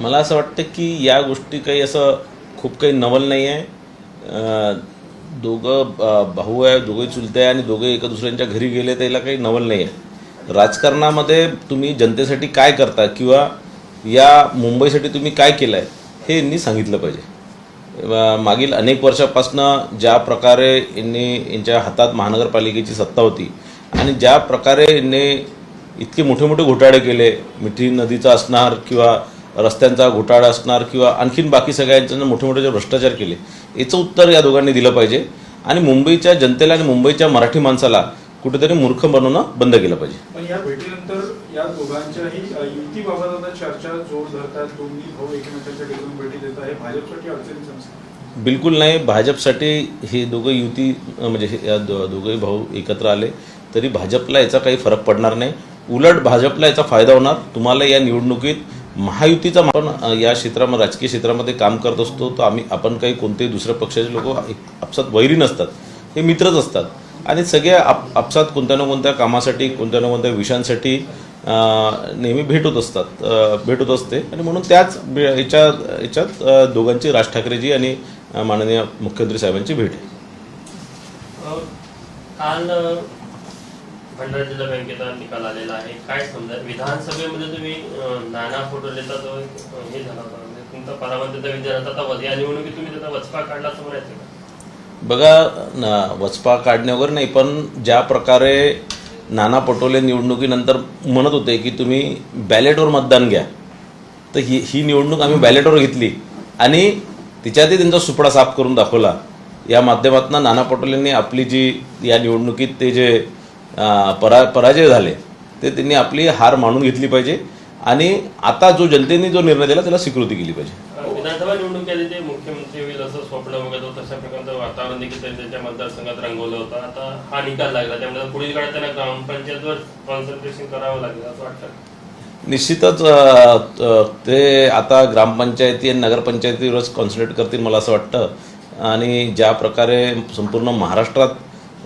मला असं वाटतं की या गोष्टी काही असं खूप काही नवल नाही आहे दोघं भाऊ आहे दोघे चुलते आहे आणि दोघे एका दुसऱ्यांच्या घरी गेले त्याला काही नवल नाही आहे राजकारणामध्ये तुम्ही जनतेसाठी काय करता किंवा या मुंबईसाठी तुम्ही काय केलं आहे हे यांनी सांगितलं पाहिजे. मागील अनेक वर्षापासनं ज्या प्रकारे यांनी यांच्या हातात महानगरपालिकेची सत्ता होती आणि ज्या प्रकारे यांनी इतके मोठे मोठे घोटाळे केले मिठी नदीचा असणार किंवा रस्त्यांचा घोटाळा असणार किंवा आणखीन बाकी सगळ्यांचं मोठे मोठे जे भ्रष्टाचार केले याचं उत्तर या दोघांनी दिलं पाहिजे. आणि मुंबईच्या जनतेला आणि मुंबईच्या मराठी माणसाला कुठेतरी मूर्ख बनवणं बंद केलं पाहिजे. पण या भेटीनंतर या दोघांच्याही युतीबाबत आता चर्चा जोर धरतात. दोन्ही भाऊ एकमेकांच्या टेकून भेटी देतात हे भाजपसाठी अडचणीचं नसतं बिलकुल नाही. भाजपसाठी हे दोघं युती म्हणजे हे या दो दोघंही भाऊ एकत्र आले तरी भाजपला याचा काही फरक पडणार नाही. उलट भाजपला याचा फायदा होणार. तुम्हाला या निवडणुकीत महायुतीचा आपण या क्षेत्रामध्ये राजकीय क्षेत्रामध्ये काम करत असतो तर आम्ही आपण काही कोणतेही दुसऱ्या पक्षाचे लोक आपसात वैरी नसतात. हे मित्रच असतात. आणि सगळ्या आप आपसात कोणत्या ना कोणत्या कामासाठी कोणत्या ना कोणत्या विषयांसाठी नेहमी भेट होत असतात. भेट होत असते. आणि म्हणून त्याच याच्या याच्यात दोघांची राज ठाकरेजी आणि माननीय मुख्यमंत्री साहेबांची भेट आहे. काल भंडारा जिल्हा बँकेचा निकाल आलेला आहे. काय समजा विधानसभेमध्ये तुम्ही नाना फोटोलेचा तो हे झाला म्हणजे होता. तुमचा आता वध- या निवडणुकीत तुम्ही त्याचा वचपा काढला समोर येते का? बघा वचपा काढण्यावर नाही पण ज्या प्रकारे नाना पटोले निवडणुकीनंतर म्हणत होते की तुम्ही बॅलेटवर मतदान घ्या तर ही ही निवडणूक आम्ही बॅलेटवर घेतली. आणि तिच्यातही त्यांचा सुपडा साफ करून दाखवला. या माध्यमातून नाना पटोलेंनी आपली जी या निवडणुकीत ते जे परा पराजय झाले. ते त्यांनी आपली हार मानून घेतली पाहिजे आणि आता जो जनतेने जो निर्णय दिला त्याला स्वीकृती केली पाहिजे. विधानसभा निवडणूक आली ते मुख्यमंत्री होईल असं स्वप्न बघत होतं तशा प्रकारचं वातावरण देखील त्यांनी त्यांच्या मतदारसंघात रंगवलं होतं. आता हा निकाल लागला त्यामुळे पुढील काळात त्यांना ग्रामपंचायतवर कॉन्सन्ट्रेशन करावं लागेल असं वाटतं. निश्चितच त- आता ग्रामपंचायती आणि नगरपंचायतीवरच कॉन्सन्ट्रेट करतील मला असं वाटतं. आणि ज्या प्रकारे संपूर्ण महाराष्ट्रात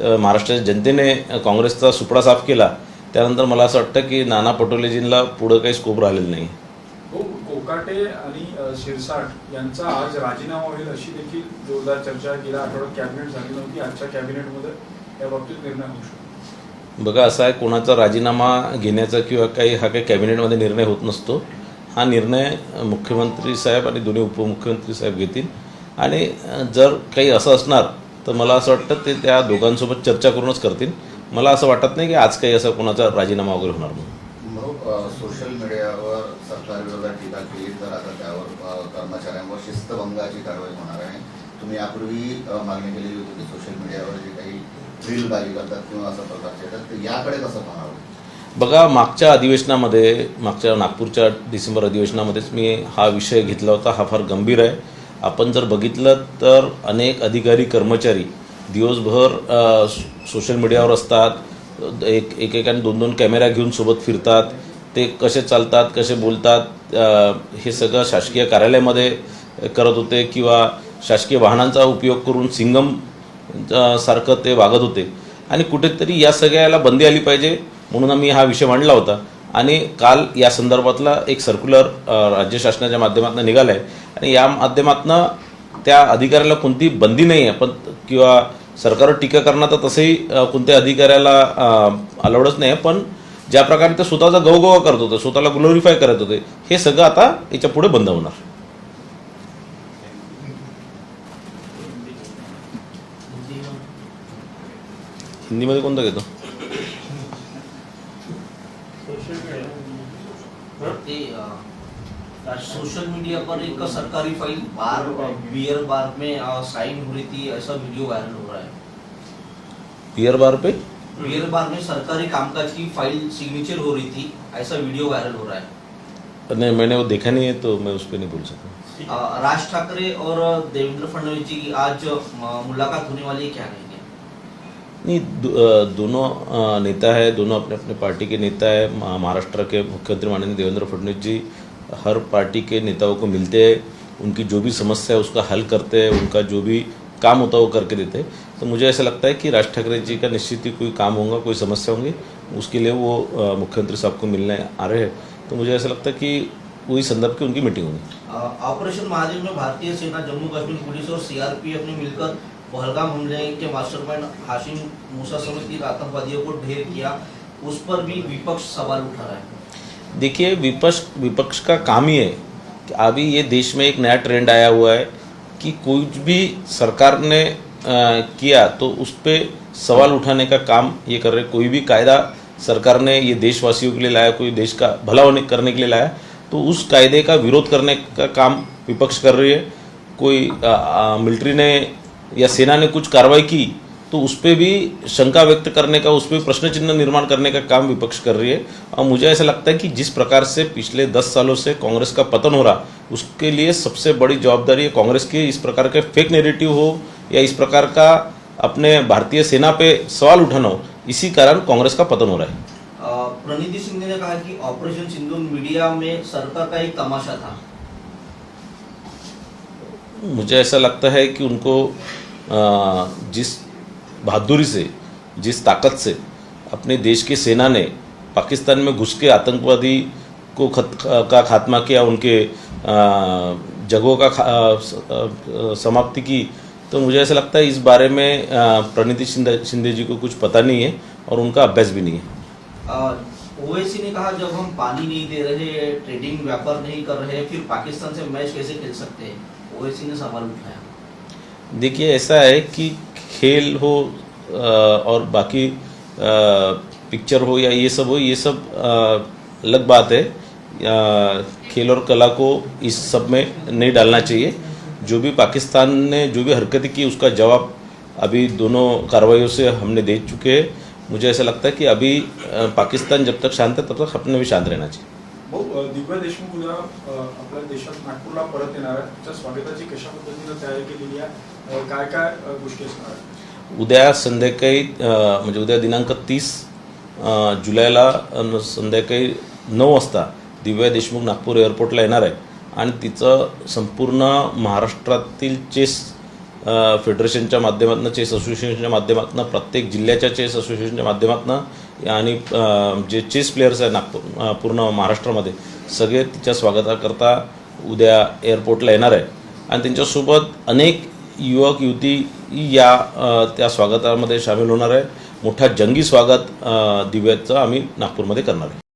महाराष्ट्राच्या जनतेने काँग्रेसचा सुपडा साफ केला. त्यानंतर मला असं वाटतं की नाना पटोलेजींना पुढं काही स्कोप राहिलेला नाही. कोकाटे आणि शिरसाट यांचा आज राजीनामा होईल अशी देखील जोरदार चर्चा गेल्या आठवड्यात कॅबिनेट झाली नव्हती. आजच्या कॅबिनेटमध्ये या बाबतीत निर्णय होऊ शकतो. बघा असं आहे कोणाचा राजीनामा घेण्याचा किंवा काही हा काही कॅबिनेटमध्ये निर्णय होत नसतो. हा निर्णय मुख्यमंत्री साहेब आणि दोन्ही उपमुख्यमंत्री साहेब घेतील. आणि जर काही असं असणार तर मला असं वाटतं ते त्या दोघांसोबत चर्चा करूनच करतील. मला असं वाटत नाही की आज काही असं कोणाचा राजीनामा वगैरे होणार म्हणून सोशल मीडियावर सरकारविरोधात टीका केली तर आता त्यावर कर्मचाऱ्यांवर शिस्तभंगाची कारवाई होणार आहे. तुम्ही यापूर्वी मागणी केलेली होती की सोशल मीडियावर जे काही रीलबाजी करतात किंवा अशा प्रकारचे येतात तर याकडे कसं पाहावं बघा मागच्या अधिवेशनामध्ये मागच्या नागपूरच्या डिसेंबर अधिवेशनामध्येच मी हा विषय घेतला होता. हा फार गंभीर आहे. आपण जर बघितलं तर अनेक अधिकारी कर्मचारी दिवसभर सोशल मीडियावर असतात. एक एकेकाने दोन दोन कॅमेरा घेऊन सोबत फिरतात. ते कसे चालतात कसे बोलतात हे सगळं शासकीय कार्यालयामध्ये करत होते किंवा शासकीय वाहनांचा उपयोग करून सिंगम सारखं ते वागत होते. आणि कुठेतरी या सगळ्याला बंदी आली पाहिजे म्हणून आम्ही हा विषय मांडला होता. आणि काल या संदर्भातला एक सर्क्युलर राज्य शासनाच्या माध्यमातून निघाला आहे आणि या माध्यमातून त्या अधिकाऱ्याला कोणती बंदी नाही आहे पण किंवा सरकारवर टीका करणं तर तसंही कोणत्या अधिकाऱ्याला अलाउडच नाही आहे पण ज्या प्रकारे ते स्वतःचा गवगवा करत होते स्वतःला ग्लोरिफाय करत होते हे सगळं आता याच्यापुढे बंद होणार. हिंदीमध्ये कोणतं घेतो? Social media. ते सोशल मीडिया पर एक सरकारी फ़ाइल बार बियर बार में साइन हो रही थी ऐसा वीडियो वायरल हो रहा है। बियर बार पे? बियर बार में सरकारी कामकाज की फ़ाइल सिग्नेचर हो रही थी ऐसा वीडियो वायरल हो रहा है। नहीं मैंने वो देखा नहीं है तो मैं उस पर नहीं बोल सकता। राज ठाकरे और देवेंद्र फडणवीस जी की आज मुलाकात होने वाली है क्या कहेंगे? नहीं दोनों नेता है दोनों अपने अपने पार्टी के नेता है महाराष्ट्र के मुख्यमंत्री माननीय देवेंद्र फडणवीस जी हर पार्टी के नेताओं को मिलते हैं, उनकी जो भी समस्या है उसका हल करते हैं, उनका जो भी काम होता है वो करके देते हैं। तो मुझे ऐसा लगता है कि राज ठाकरे जी का निश्चित ही कोई काम होगा, कोई समस्या होंगी, उसके लिए वो मुख्यमंत्री साहब को मिलने आ रहे हैं। तो मुझे ऐसा लगता है कि वही संदर्भ की उनकी मीटिंग होगी। ऑपरेशन महादेव में भारतीय सेना, जम्मू कश्मीर पुलिस और सीआरपीएफ ने मिलकर पहलगाम हमले के मास्टरमाइंड हाशिम मूसा समेत आतंकवादियों को ढेर किया। उस पर भी विपक्ष सवाल उठा रहा है। देखिए विपक्ष विपक्ष का काम ही है कि अभी ये देश में एक नया ट्रेंड आया हुआ है कि कुछ भी सरकार ने अ, किया तो उस पर सवाल उठाने का काम ये कर रहे कोई भी कायदा सरकार ने ये देशवासियों के लिए लाया कोई देश का भला होने करने के लिए लाया तो उस कायदे का विरोध करने का काम विपक्ष कर रही है। कोई मिलिट्री ने या सेना ने कुछ कार्रवाई की तो उस पर भी शंका व्यक्त करने का उस पर प्रश्न चिन्ह निर्माण करने का काम विपक्ष कर रही है। और मुझे ऐसा लगता है कि जिस प्रकार से पिछले दस सालों से कांग्रेस का पतन हो रहा उसके लिए सबसे बड़ी जवाबदारी है कांग्रेस की इस प्रकार के फेक नेरेटिव हो या इस प्रकार का अपने भारतीय सेना पे सवाल उठाना हो इसी कारण कांग्रेस का पतन हो रहा है। प्रणिधि सिंह ने कहा कि ऑपरेशन सिंधु मीडिया में सरकार का एक तमाशा था। मुझे ऐसा लगता है कि उनको जिस बहादुरी से जिस ताकत से अपने देश की सेना ने पाकिस्तान में घुस के आतंकवादी को खत का खात्मा किया उनके जगहों का समाप्ति की तो मुझे ऐसा लगता है इस बारे में प्रणिति शिंदे शिंदे जी को कुछ पता नहीं है और उनका अभ्यास भी नहीं है। ओवैसी ने कहा जब हम पानी नहीं दे रहे ट्रेडिंग व्यापार नहीं कर रहे फिर पाकिस्तान से मैच कैसे खेल सकते हैं? ओवैसी ने सवाल उठाया। देखिए ऐसा है कि खेल हो और बाकी पिक्चर हो या ये सब हो, ये सब अलग बात है। खेल और कला को इस सब में नहीं डालना चाहिए। जो भी पाकिस्तान ने जो भी हरकत की, उसका जवाब अभी दोनों कार्रवाइयों से हमने दे चुके हैं। मुझे ऐसा लगता है कि अभी पाकिस्तान जब तक शांत है, तब तक अपने भी शांत रहना चाहिए। भाऊ दिव्या देशमुख उद्या आपल्या देशात नागपूरला परत येणार आहे तिच्या स्वागताची कशा पद्धतीनं तयारी केलेली आहे? काय काय गोष्टी असणार आहेत? उद्या संध्याकाळी म्हणजे उद्या दिनांक तीस जुलैला संध्याकाळी नऊ वाजता दिव्या देशमुख नागपूर एअरपोर्टला येणार आहे आणि तिचं संपूर्ण महाराष्ट्रातील चेस फेडरेशनच्या माध्यमातून चेस असोसिएशनच्या माध्यमातून प्रत्येक जिल्ह्याच्या चेस असोसिएशनच्या माध्यमातून आणि जे चेस प्लेयर्स आहे नागपूर पूर्ण महाराष्ट्रामध्ये सगळे तिच्या स्वागताकरता उद्या एअरपोर्टला येणार आहे आणि त्यांच्यासोबत अनेक युवक युवती या त्या स्वागतामध्ये सामील होणार आहे मोठा जंगी स्वागत दिव्याचं आम्ही नागपूरमध्ये करणार आहे